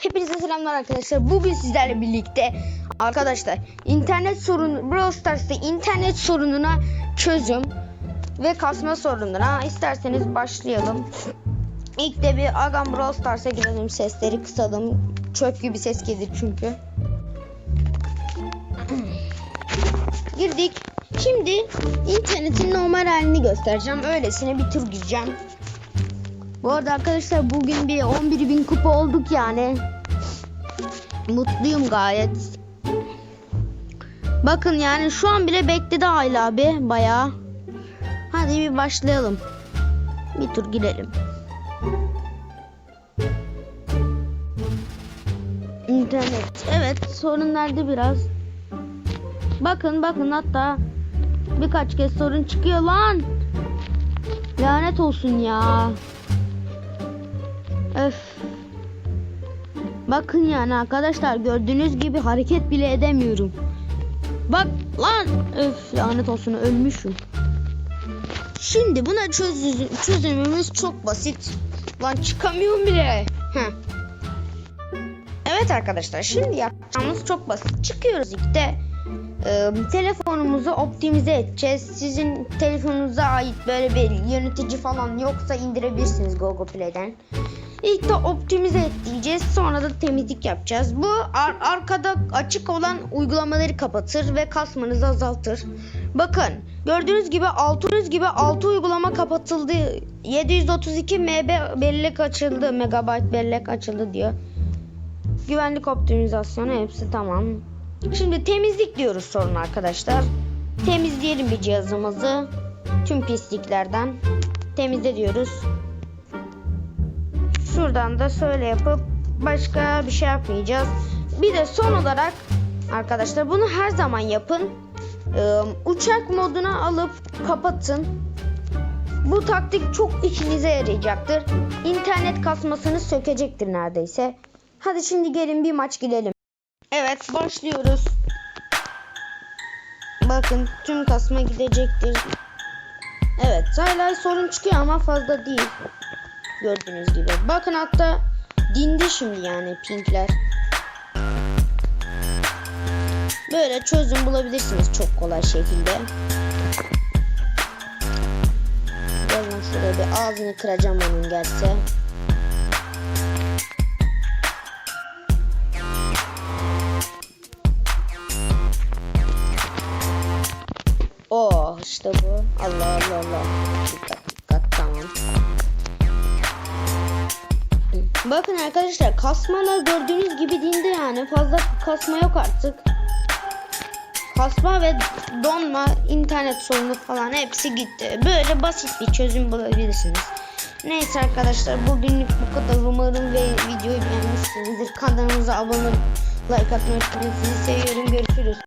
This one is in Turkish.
Hepinize selamlar arkadaşlar. Bugün sizlerle birlikte arkadaşlar internet sorunu Brawl Stars'ta internet sorununa çözüm ve kasma sorununa isterseniz başlayalım. İlk de bir Agam Brawl Stars'a girelim. Sesleri kısalım. Çöp gibi ses gelir çünkü. Girdik. Şimdi internetin normal halini göstereceğim. Öylesine bir tur gireceğim. Bu arada arkadaşlar bugün bir 11 bin kupa olduk yani. Mutluyum gayet. Bakın yani şu an bile bekledi Ayla abi bayağı. Hadi bir başlayalım. Bir tur girelim. İnternet. Evet sorun nerede biraz. Bakın bakın hatta birkaç kez sorun çıkıyor lan. Lanet olsun ya. Öf. Bakın yani arkadaşlar gördüğünüz gibi hareket bile edemiyorum. Bak lan öf lanet olsun ölmüşüm. Şimdi buna çözüm, çözümümüz çok basit. Lan çıkamıyorum bile. Heh. Evet arkadaşlar şimdi yapacağımız çok basit. Çıkıyoruz ilk de e, telefonumuzu optimize edeceğiz. Sizin telefonunuza ait böyle bir yönetici falan yoksa indirebilirsiniz Google Play'den. İlk de optimize et diyeceğiz. Sonra da temizlik yapacağız. Bu ar- arkada açık olan uygulamaları kapatır ve kasmanızı azaltır. Bakın gördüğünüz gibi 600 gibi 6 uygulama kapatıldı. 732 MB bellek açıldı. Megabyte bellek açıldı diyor. Güvenlik optimizasyonu hepsi tamam. Şimdi temizlik diyoruz sorun arkadaşlar. Temizleyelim bir cihazımızı. Tüm pisliklerden. Temizle diyoruz. Şuradan da şöyle yapıp başka bir şey yapmayacağız. Bir de son olarak arkadaşlar bunu her zaman yapın. Ee, uçak moduna alıp kapatın. Bu taktik çok işinize yarayacaktır. İnternet kasmasını sökecektir neredeyse. Hadi şimdi gelin bir maç girelim. Evet başlıyoruz. Bakın tüm kasma gidecektir. Evet hala sorun çıkıyor ama fazla değil. Gördüğünüz gibi. Bakın hatta dindi şimdi yani pinkler. Böyle çözüm bulabilirsiniz çok kolay şekilde. Gelin şuraya bir ağzını kıracağım onun gelse. Oh işte bu. Allah Allah Allah. Bakın arkadaşlar kasmalar gördüğünüz gibi dindi yani. Fazla kasma yok artık. Kasma ve donma, internet sorunu falan hepsi gitti. Böyle basit bir çözüm bulabilirsiniz. Neyse arkadaşlar bugünlük bu kadar. Umarım ve videoyu beğenmişsinizdir. Kanalımıza abone like atmayı unutmayın. Sizi seviyorum. Görüşürüz.